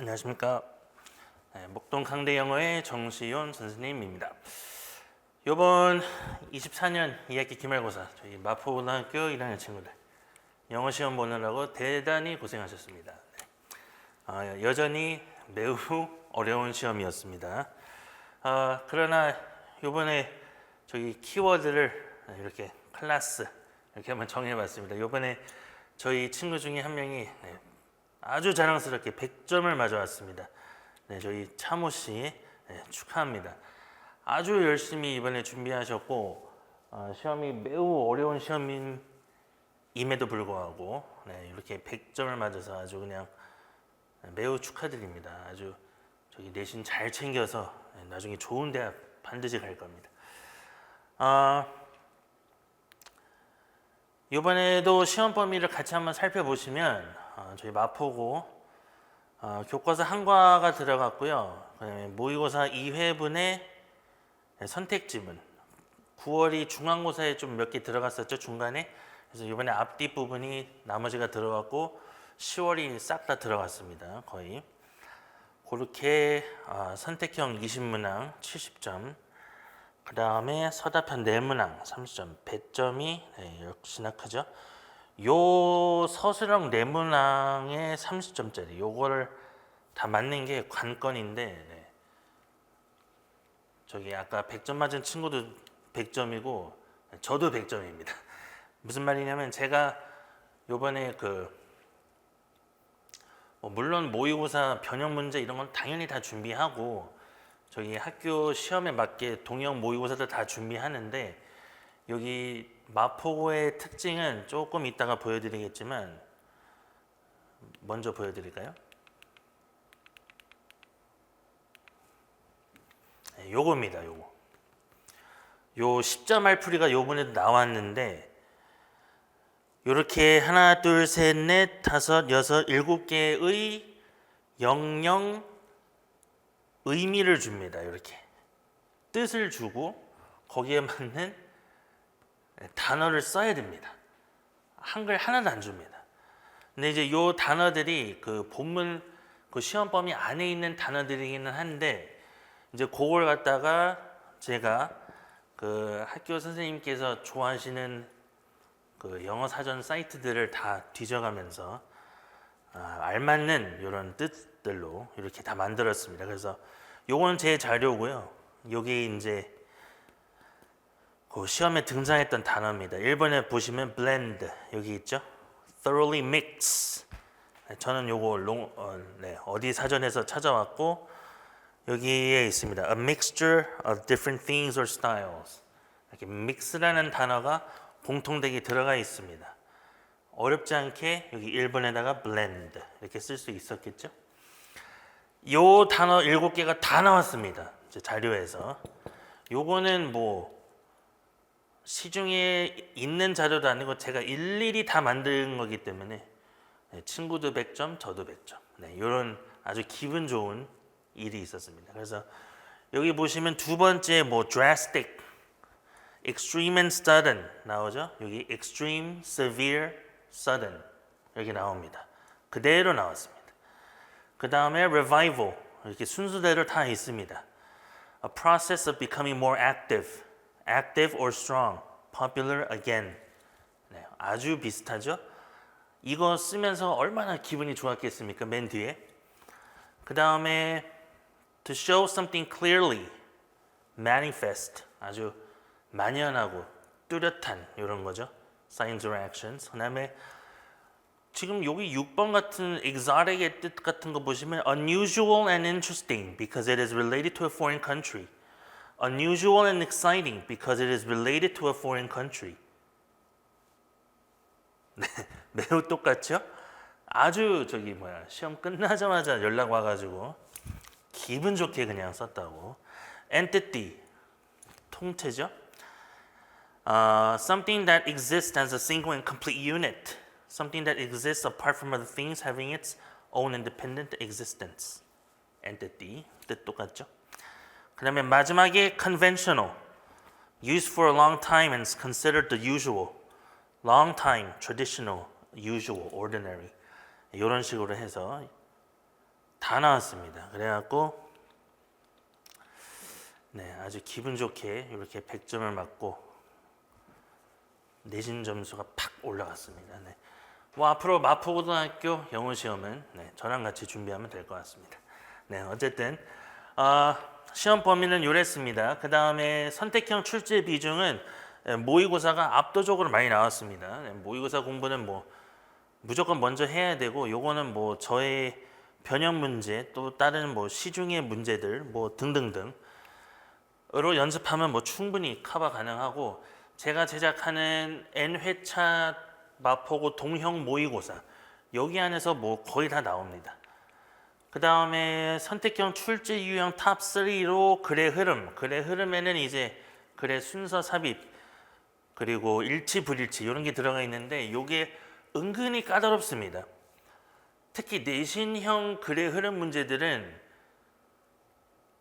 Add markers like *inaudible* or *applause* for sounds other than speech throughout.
안녕하십니까. 네, 목동 강대 영어의 정시윤 선생님입니다. 이번 24년 2학기 기말고사 저희 마포고등학교 1학년 친구들 영어 시험 보느라고 대단히 고생하셨습니다. 네. 아, 여전히 매우 어려운 시험이었습니다. 아, 그러나 이번에 저희 키워드를 이렇게 클래스 이렇게 한번 정해봤습니다. 이번에 저희 친구 중에 한 명이 네, 아주 자랑스럽게 100점을 맞아왔습니다. 네, 저희 차모 씨 네, 축하합니다. 아주 열심히 이번에 준비하셨고 어, 시험이 매우 어려운 시험임에도 불구하고 네, 이렇게 100점을 맞아서 아주 그냥 매우 축하드립니다. 아주 저기 내신 잘 챙겨서 네, 나중에 좋은 대학 반드시 갈 겁니다. 아, 이번에도 시험 범위를 같이 한번 살펴보시면 어, 저희 마포고 어, 교과서 한과가 들어갔고요. 모의고사 2회분의 선택 지문. 9월이 중간고사에 좀 몇 개 들어갔었죠 중간에. 그래서 이번에 앞뒤 부분이 나머지가 들어갔고 10월이 싹 다 들어갔습니다. 거의. 그렇게 어, 선택형 20문항 70점. 그 다음에 서답형 네문항 30점, 배점이 네, 역시나 크죠. 요 서술형 네 문항에 30점짜리 요거를 다 맞는 게 관건인데 네. 저기 아까 100점 맞은 친구도 100점이고 저도 100점입니다. *laughs* 무슨 말이냐면 제가 요번에 그 뭐 물론 모의고사 변형 문제 이런 건 당연히 다 준비하고 저희 학교 시험에 맞게 동형 모의고사도 다 준비하는데 여기 마포고의 특징은 조금 이따가 보여드리겠지만 먼저 보여드릴까요? 네, 요겁니다. 요거. 요 십자 말풀이가 요번에도 나왔는데 요렇게 하나 둘 셋 넷 다섯 여섯 일곱 개의 영영 의미를 줍니다. 이렇게 뜻을 주고 거기에 맞는 단어를 써야 됩니다. 한글 하나도 안 줍니다. 근데 이제 요 단어들이 그 본문 그 시험 범위 안에 있는 단어들이기는 한데 이제 그걸 갖다가 제가 그 학교 선생님께서 좋아하시는 그 영어 사전 사이트들을 다 뒤져가면서 아, 알맞는 이런 뜻들로 이렇게 다 만들었습니다. 그래서 요건 제 자료고요. 여기 이제 그 시험에 등장했던 단어입니다. 1번에 보시면 blend 여기 있죠. thoroughly mix. 저는 요거 롱, 어, 네, 어디 사전에서 찾아왔고 여기에 있습니다. A mixture of different things or styles. 이렇게 mix라는 단어가 공통되게 들어가 있습니다. 어렵지 않게 여기 1번에다가 blend 이렇게 쓸 수 있었겠죠? 요 단어 일곱 개가 다 나왔습니다. 자료에서. 요거는 뭐 시중에 있는 자료도 아니고 제가 일일이 다 만든 거기 때문에 네, 친구도 100점, 저도 100점. 네, 이런 아주 기분 좋은 일이 있었습니다. 그래서 여기 보시면 두 번째 뭐 drastic, extreme and sudden 나오죠? 여기 extreme, severe, sudden 여기 나옵니다. 그대로 나왔습니다. 그 다음에 revival 이렇게 순서대로 다 있습니다. A process of becoming more active, active or strong, popular again. 네, 아주 비슷하죠? 이거 쓰면서 얼마나 기분이 좋았겠습니까? 맨 뒤에. 그 다음에 to show something clearly, manifest 아주 만연하고 뚜렷한 이런 거죠. signs or actions. 그 다음에 지금 여기 6번 같은 exotic의 뜻 같은 거 보시면 unusual and interesting because it is related to a foreign country. unusual and exciting because it is related to a foreign country. 네, *laughs* 매우 똑같죠? 아주 저기 뭐야 시험 끝나자마자 연락 와가지고 기분 좋게 그냥 썼다고. entity 통째죠? Uh, something that exists as a single and complete unit. Something that exists apart from other things having its own independent existence. entity 뜻 똑같죠? 그 다음에 마지막에 conventional. Used for a long time and considered the usual. Long time, traditional, usual, ordinary. 이런 식으로 해서 다 나왔습니다. 그래갖고 네 아주 기분 좋게 이렇게 100점을 맞고 내신 점수가 팍 올라갔습니다. 네. 뭐 앞으로 마포고등학교 영어 시험은 네, 저랑 같이 준비하면 될 것 같습니다. 네 어쨌든 아, 시험 범위는 요랬습니다. 그 다음에 선택형 출제 비중은 예, 모의고사가 압도적으로 많이 나왔습니다. 네, 모의고사 공부는 뭐 무조건 먼저 해야 되고 요거는 뭐 저의 변형 문제 또 다른 뭐 시중의 문제들 뭐 등등등 으로 연습하면 뭐 충분히 커버 가능하고 제가 제작하는 N 회차 마포고 동형 모의고사 여기 안에서 뭐 거의 다 나옵니다. 그 다음에 선택형 출제 유형 탑 3로 글의 흐름, 글의 흐름에는 이제 글의 순서 삽입 그리고 일치 불일치 이런 게 들어가 있는데 이게 은근히 까다롭습니다. 특히 내신형 글의 흐름 문제들은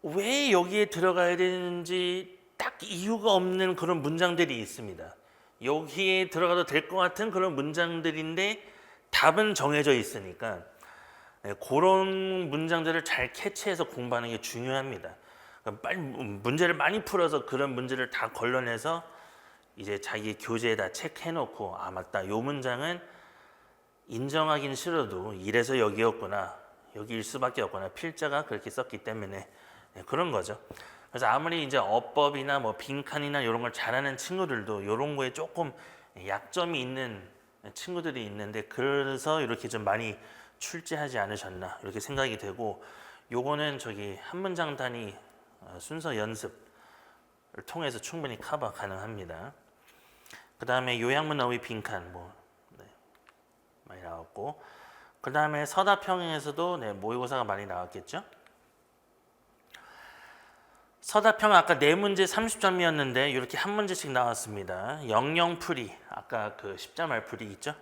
왜 여기에 들어가야 되는지 딱 이유가 없는 그런 문장들이 있습니다. 여기에 들어가도 될 것 같은 그런 문장들인데 답은 정해져 있으니까 네, 그런 문장들을 잘 캐치해서 공부하는 게 중요합니다. 그러니까 빨리 문제를 많이 풀어서 그런 문제를 다 걸러내서 이제 자기 교재에다 체크해놓고 아 맞다 요 문장은 인정하긴 싫어도 이래서 여기였구나 여기일 수밖에 없구나 필자가 그렇게 썼기 때문에 네, 그런 거죠. 그래서 아무리 이제 어법이나 뭐 빈칸이나 이런 걸 잘하는 친구들도 이런 거에 조금 약점이 있는 친구들이 있는데 그래서 이렇게 좀 많이 출제하지 않으셨나 이렇게 생각이 되고 요거는 저기 한 문장 단위 어, 순서 연습을 통해서 충분히 커버 가능합니다. 그 다음에 요양문 어휘 빈칸 뭐 네, 많이 나왔고 그 다음에 서다평에서도 네, 모의고사가 많이 나왔겠죠. 서다평 아까 네 문제 30점이었는데 이렇게 한 문제씩 나왔습니다. 영영풀이 아까 그 십자말 풀이 있죠.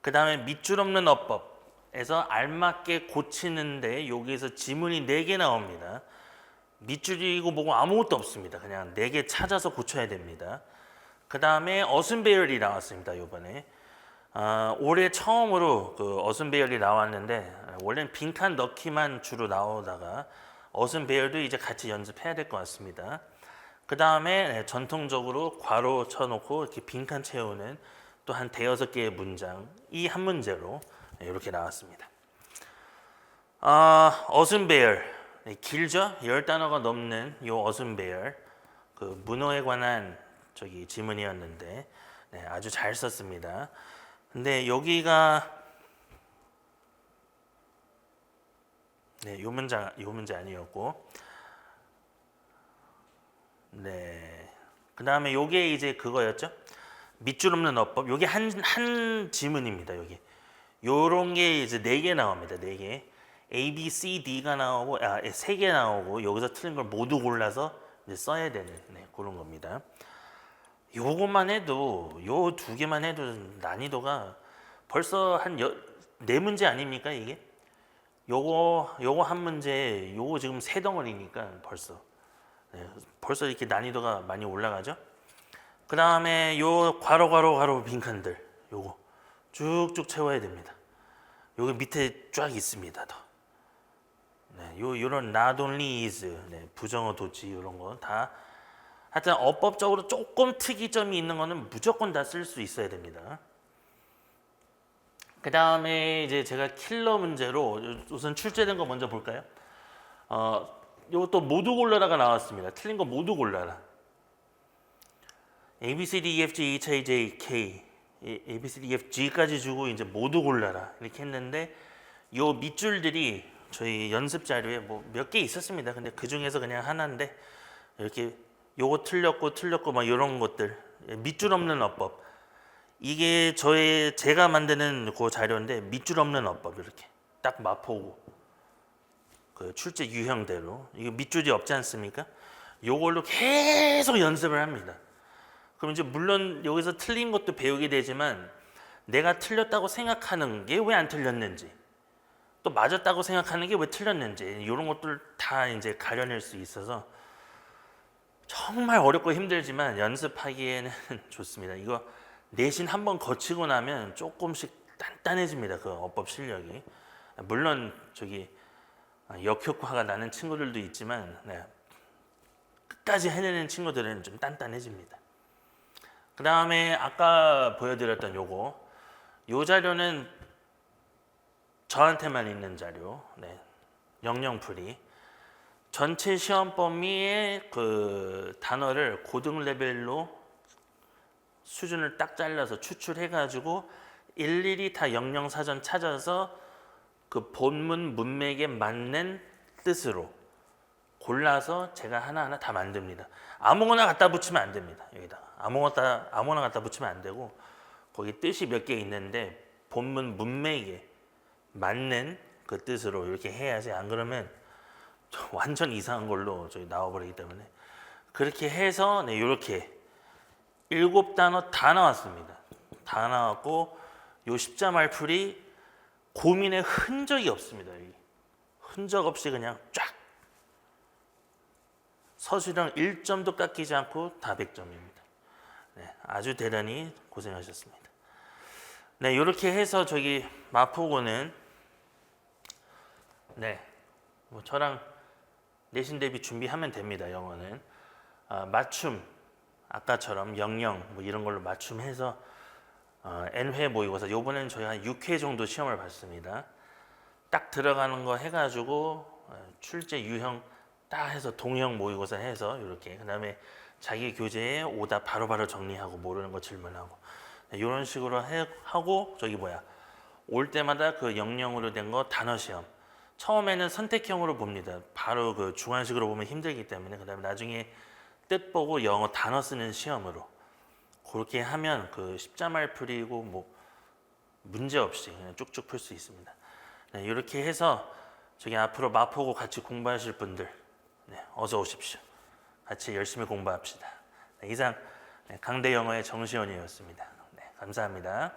그 다음에 밑줄 없는 어법 에서 알맞게 고치는데 여기에서 지문이 네개 나옵니다. 밑줄이고 뭐고 아무것도 없습니다. 그냥 네개 찾아서 고쳐야 됩니다. 그 다음에 어순배열이 나왔습니다. 이번에 아, 올해 처음으로 그 어순배열이 나왔는데 원래는 빈칸 넣기만 주로 나오다가 어순 배열도 이제 같이 연습해야 될 것 같습니다. 그 다음에 전통적으로 괄호 쳐놓고 이렇게 빈칸 채우는 또 한 대여섯 개의 문장 이 한 문제로 이렇게 나왔습니다. 아, 어순 배열 네, 길죠? 열 단어가 넘는 요 어순 배열 그 문어에 관한 저기 지문이었는데 네, 아주 잘 썼습니다. 근데 여기가 네, 요 문장 요 문제 아니었고. 네. 그다음에 요게 이제 그거였죠? 밑줄 없는 어법. 요게 한 한 지문입니다, 여기. 요런 게 이제 네 개 나옵니다. 네 개. A, B, C, D가 나오고 아, 세 개 나오고 여기서 틀린 걸 모두 골라서 이제 써야 되는 네, 그런 겁니다. 요것만 해도 요 두 개만 해도 난이도가 벌써 한 네 문제 아닙니까, 이게? 요거 요거 한 문제 요거 지금 세 덩어리니까 벌써 네, 벌써 이렇게 난이도가 많이 올라가죠. 그 다음에 요 괄호 괄호 괄호 빈칸들 요거 쭉쭉 채워야 됩니다. 여기 밑에 쫙 있습니다. 더. 네, 요 요런 not only is 네, 부정어 도지 이런 거 다 하여튼 어법적으로 조금 특이점이 있는 거는 무조건 다 쓸 수 있어야 됩니다. 그 다음에 이제 제가 킬러 문제로 우선 출제된 거 먼저 볼까요? 어, 이것도 모두 골라라가 나왔습니다. 틀린 거 모두 골라라. A, B, C, D, E, F, G, H, I, J, K A, B, C, D, E, F, G까지 주고 이제 모두 골라라 이렇게 했는데 요 밑줄들이 저희 연습 자료에 뭐 몇 개 있었습니다. 근데 그 중에서 그냥 하나인데 이렇게 요거 틀렸고 틀렸고 막 이런 것들 밑줄 없는 어법 이게 저의 제가 만드는 그 자료인데 밑줄 없는 어법 이렇게 딱 맛보고 그 출제 유형대로 이거 밑줄이 없지 않습니까? 요걸로 계속 연습을 합니다. 그럼 이제 물론 여기서 틀린 것도 배우게 되지만 내가 틀렸다고 생각하는 게 왜 안 틀렸는지 또 맞았다고 생각하는 게 왜 틀렸는지 이런 것들 다 이제 가려낼 수 있어서 정말 어렵고 힘들지만 연습하기에는 *laughs* 좋습니다. 이거 내신 한번 거치고 나면 조금씩 단단해집니다. 그 어법 실력이. 물론 저기 아, 역효과가 나는 친구들도 있지만 네, 끝까지 해내는 친구들은 좀 단단해집니다. 그 다음에 아까 보여드렸던 요거 요 자료는 저한테만 있는 자료 네, 영영풀이 전체 시험 범위의 그 단어를 고등 레벨로 수준을 딱 잘라서 추출해 가지고 일일이 다 영영 사전 찾아서 그 본문 문맥에 맞는 뜻으로 골라서 제가 하나하나 다 만듭니다. 아무거나 갖다 붙이면 안 됩니다. 여기다 아무거나 아무거나 갖다 붙이면 안 되고 거기 뜻이 몇 개 있는데 본문 문맥에 맞는 그 뜻으로 이렇게 해야지 안 그러면 저 완전 이상한 걸로 저기 나와버리기 때문에 그렇게 해서 네 이렇게 일곱 단어 다 나왔습니다. 다 나왔고 요 십자 말 풀이 고민의 흔적이 없습니다. 여기. 흔적 없이 그냥 쫙 서술형 1점도 깎이지 않고 다 100점입니다. 네, 아주 대단히 고생하셨습니다. 네, 이렇게 해서 저기 마포구는 네, 뭐 저랑 내신 대비 준비하면 됩니다. 영어는 아, 맞춤 아까처럼 영영 뭐 이런 걸로 맞춤해서 어, N회 모의고사 요번엔 저희 한 6회 정도 시험을 봤습니다. 딱 들어가는 거 해가지고 어, 출제 유형 딱 해서 동형 모의고사 해서 이렇게 그 다음에 자기 교재에 오다 바로바로 정리하고 모르는 거 질문하고 이런 식으로 해, 하고 저기 뭐야 올 때마다 그 영영으로 된 거 단어 시험 처음에는 선택형으로 봅니다. 바로 그 주관식으로 보면 힘들기 때문에 그다음에 나중에 뜻 보고 영어 단어 쓰는 시험으로 그렇게 하면 그 십자말 풀이고 뭐 문제 없이 그냥 쭉쭉 풀 수 있습니다. 네, 이렇게 해서 저기 앞으로 마포고 같이 공부하실 분들 네, 어서 오십시오. 같이 열심히 공부합시다. 네, 이상 네, 강대 영어의 정시원이었습니다. 네, 감사합니다.